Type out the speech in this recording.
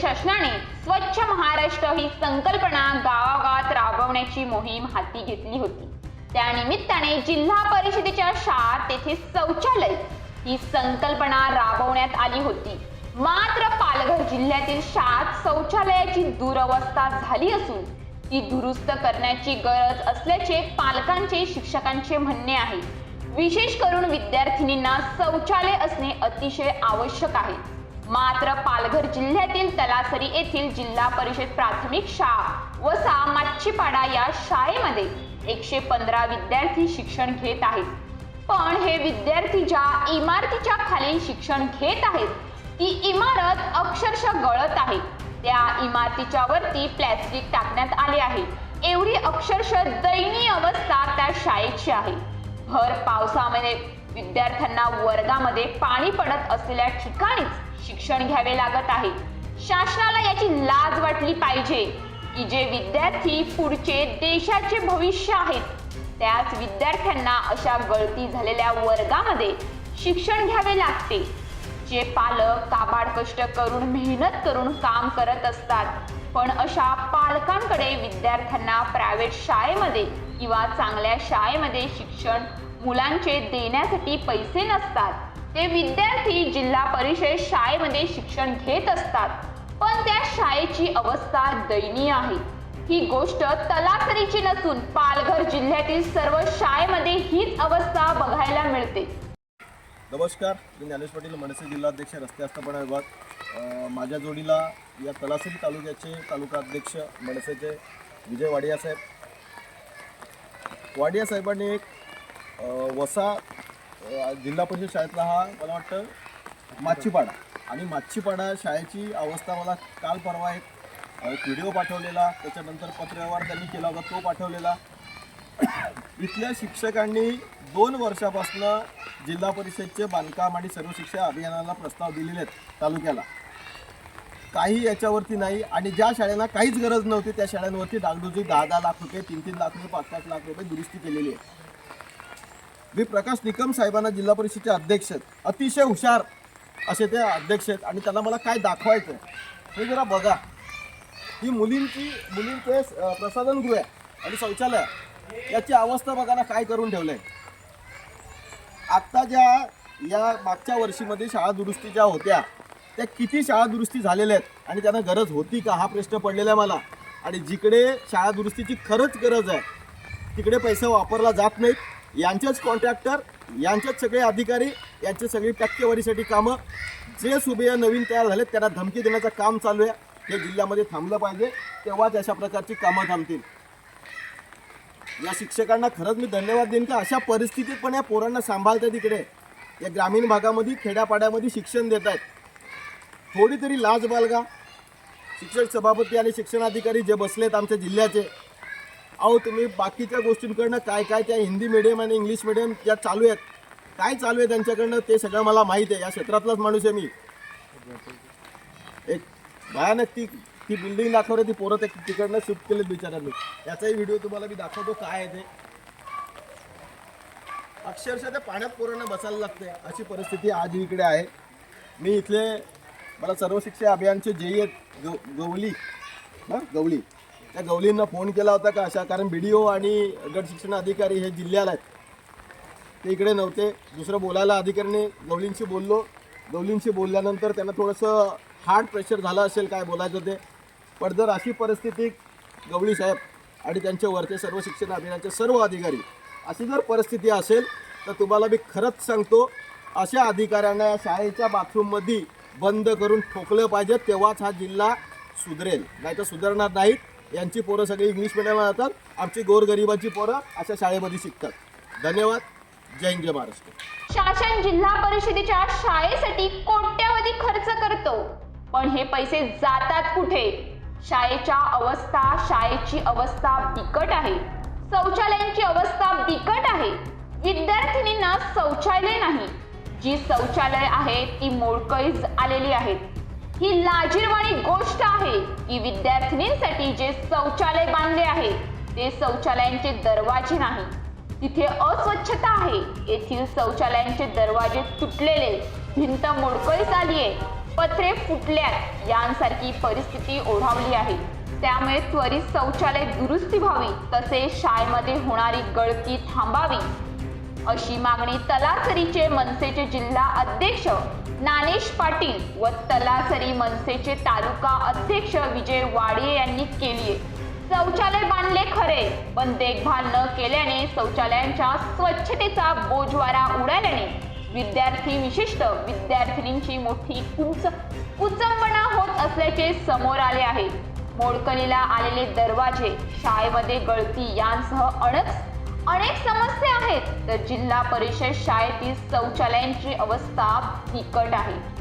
शासनाने स्वच्छ महाराष्ट्र ही संकल्पना गावागावात राबवण्याची मोहीम हाती घेतली होती. त्यानिमित्ताने जिल्हा परिषदेच्या शाळा तेथे शौचालय ही संकल्पना राबवण्यात आली होती. मात्र पालघर जिल्ह्यातील शाळात शौचालयाची दुरवस्था झाली असून ती दुरुस्त करण्याची गरज असल्याचे पालकांचे शिक्षकांचे म्हणणे आहे. विशेष करून विद्यार्थिनींना शौचालय असणे अतिशय आवश्यक आहे. मात्र पालघर जिल्ह्यातील तलासरी येथील जिल्हा परिषद प्राथमिक शाळा वसा माच्छीपाडा या शाळेमध्ये एकशे पंधरा विद्यार्थी शिक्षण घेत आहेत. पण हे विद्यार्थी ज्या इमारतीच्या खाली शिक्षण घेत आहेत ती इमारत अक्षरशः गळत आहे. त्या इमारतीच्या वरती प्लॅस्टिक टाकण्यात आले आहे. एवढी अक्षरशः दयनीय अवस्था त्या शाळेची आहे. भर पावसामध्ये विद्यार्थ्यांना वर्गामध्ये पाणी पडत असलेल्या ठिकाणीच शिक्षण घ्यावे लागत आहे. शासनाला याची लाज वाटली पाहिजे की जे विद्यार्थी पुढचे देशाचे भविष्य आहेत त्याच विद्यार्थ्यांना अशा गळती झालेल्या वर्गामध्ये शिक्षण घ्यावे लागते. जे पालक काबाड कष्ट करून मेहनत करून काम करत असतात पण अशा पालकांकडे विद्यार्थ्यांना प्रायव्हेट शाळेमध्ये किंवा चांगल्या शाळेमध्ये शिक्षण मुलांचे देण्यासाठी पैसे नसतात. ते विद्यार्थी जिल्हा परिषद शाळेमध्ये शिक्षण घेत असतात. पण त्या शाळेची अवस्था दयनीय आहे. ही गोष्ट तलासरीची नसून पालघर जिल्ह्यातील सर्व शाळेमध्ये हीच अवस्था बघायला मिळते. नमस्कार मी ज्ञानेश पाटील मनसे जिल्हाध्यक्ष रस्ते आस्थापना विभाग. माझ्या जोडीला या तलासरी तालुक्याचे तालुका अध्यक्ष मनसेचे विजय वाडिया साहेब. वाडिया साहेबांनी एक वसा जिल्हा परिषद शाळेतला हा मला वाटतं माच्छीपाडा आणि माच्छीपाडा शाळेची अवस्था मला काल परवा एक व्हिडिओ पाठवलेला त्याच्यानंतर पत्रव्यवहार त्यांनी केला होता तो पाठवलेला. इथल्या शिक्षकांनी दोन वर्षापासून जिल्हा परिषदचे बांधकाम आणि सर्व शिक्षा अभियानाला प्रस्ताव दिलेले आहेत तालुक्याला. काही याच्यावरती नाही आणि ज्या शाळेला काहीच गरज नव्हती त्या शाळांवरती डागडुजी दहा दहा लाख रुपये तीन तीन लाख रुपये पाच पाच लाख रुपये दुरुस्ती केलेली आहे. मी प्रकाश निकम साहेबांना जिल्हा परिषदेचे अध्यक्ष आहेत. अतिशय हुशार असे ते अध्यक्ष आहेत आणि त्यांना मला काय दाखवायचं आहे हे जरा बघा. ही मुलींची मुलींचे प्रसाधनगृह आहे आणि शौचालय याची अवस्था बघा ना काय करून ठेवलंय? आत्ता ज्या या मागच्या वर्षीमध्ये शाळा दुरुस्ती ज्या होत्या त्या किती शाळा दुरुस्ती झालेल्या आहेत आणि त्यांना गरज होती का? हा प्रश्न पडलेला आहे मला. आणि जिकडे शाळा दुरुस्तीची खरंच गरज आहे तिकडे पैसा वापरला जात नाहीत. यांचेच कॉन्ट्रॅक्टर यांचेच सगळे अधिकारी यांचे सगळी टक्केवारीसाठी कामं. जे सुबे नवीन तयार झालेत त्यांना धमकी देण्याचं काम चालू आहे. हे जिल्ह्यामध्ये थांबलं पाहिजे. तेव्हाच अशा प्रकारची कामं थांबतील. या शिक्षकांना खरंच मी धन्यवाद देईन की अशा परिस्थितीत पण या पोरांना सांभाळतात तिकडे या ग्रामीण भागामध्ये खेड्यापाड्यामध्ये शिक्षण देत आहेत. थोडी तरी लाज बालगा शिक्षक सभापती आणि शिक्षणाधिकारी जे बसलेत आमच्या जिल्ह्याचे अहो तुम्ही बाकीच्या गोष्टींकडनं काय काय त्या हिंदी मिडियम आणि इंग्लिश मिडियम ज्या चालू आहेत काय चालू आहे त्यांच्याकडनं ते सगळं मला माहीत आहे. या क्षेत्रातलाच माणूस आहे मी. एक भयानक ती ती बिल्डिंग दाखवते ती पोरं ते तिकडनं शिफ्ट केलेत बिचाऱ्यांनी. याचाही व्हिडिओ तुम्हाला मी दाखवतो काय आहे ते. अक्षरशः त्या पाण्यात पोरांना बसायला लागते अशी परिस्थिती आज इकडे आहे. मी इथले मला सर्व शिक्षा अभियानचे जे आहेत गव गवली हां गवली त्या गवलींना फोन केला होता का अशा कारण बी डी ओ आणि गट शिक्षण अधिकारी हे जिल्ह्याला आहेत. ते इकडे नव्हते. दुसरं बोलायला अधिकाऱ्याने गवलींशी बोललो. गवलींशी बोलल्यानंतर त्यांना थोडंसं हार्ड प्रेशर झालं असेल काय बोलायचं ते. पण जर अशी परिस्थिती गवळी साहेब आणि त्यांच्या वरचे सर्व शिक्षण अभियानाचे सर्व अधिकारी अशी जर परिस्थिती असेल तर तुम्हाला मी खरंच सांगतो अशा अधिकाऱ्यांना या शाळेच्या बाथरूममध्ये बंद करून ठोकलं पाहिजे तेव्हाच हा जिल्हा सुधरेल. नाही तर सुधारणार नाहीत. यांची पोरं सगळी इंग्लिश मिडियमला जातात. आमची गोरगरिबाची पोरं अशा शाळेमध्ये शिकतात. धन्यवाद. जय हिंद जय महाराष्ट्र. शासन जिल्हा परिषदेच्या शाळेसाठी कोट्यावधी खर्च करतो. पण हे पैसे जातात कुठे? शाळेच्या अवस्था शाळेची अवस्था बिकट आहे. शौचालयांची अवस्था बिकट आहे. विद्यार्थिनींना शौचालय नाही. जी शौचालय आहे ती मोडकळीस आलेली आहेत ही लाजीरवाणी गोष्ट आहे की विद्यार्थिनींसाठी जे शौचालय बांधले आहे ते शौचालयांचे दरवाजे नाही. तिथे अस्वच्छता आहे. येथील शौचालयांचे दरवाजे तुटलेले भिंत मोडकळीस आली आहे पत्रे फुटल्यात. यांसारखी परिस्थिती ओढावली आहे. त्यामुळे त्वरित शौचालय दुरुस्ती व्हावी तसेच शाळेमध्ये होणारी गळती थांबावी. अशी मागणी तलासरीचे मनसेचे जिल्हा अध्यक्ष नानेश पाटील व तलासरी मनसेचे तालुका अध्यक्ष विजय वाडिये यांनी केली आहे शौचालय बांधले खरे पण देखभाल न केल्याने शौचालयांच्या स्वच्छतेचा बोजवारा उडाल्याने विद्यार्थी विशिष्ट विद्यार्थिनींची मोठी कुंच कुचंबणा होत असल्याचे समोर आले आहे. मोडकलीला आलेले दरवाजे शाळेमध्ये गळती यांसह अनेक अनेक समस्या आहेत. तर जिल्हा परिषद शाळेतील शौचालयांची अवस्था बिकट आहे.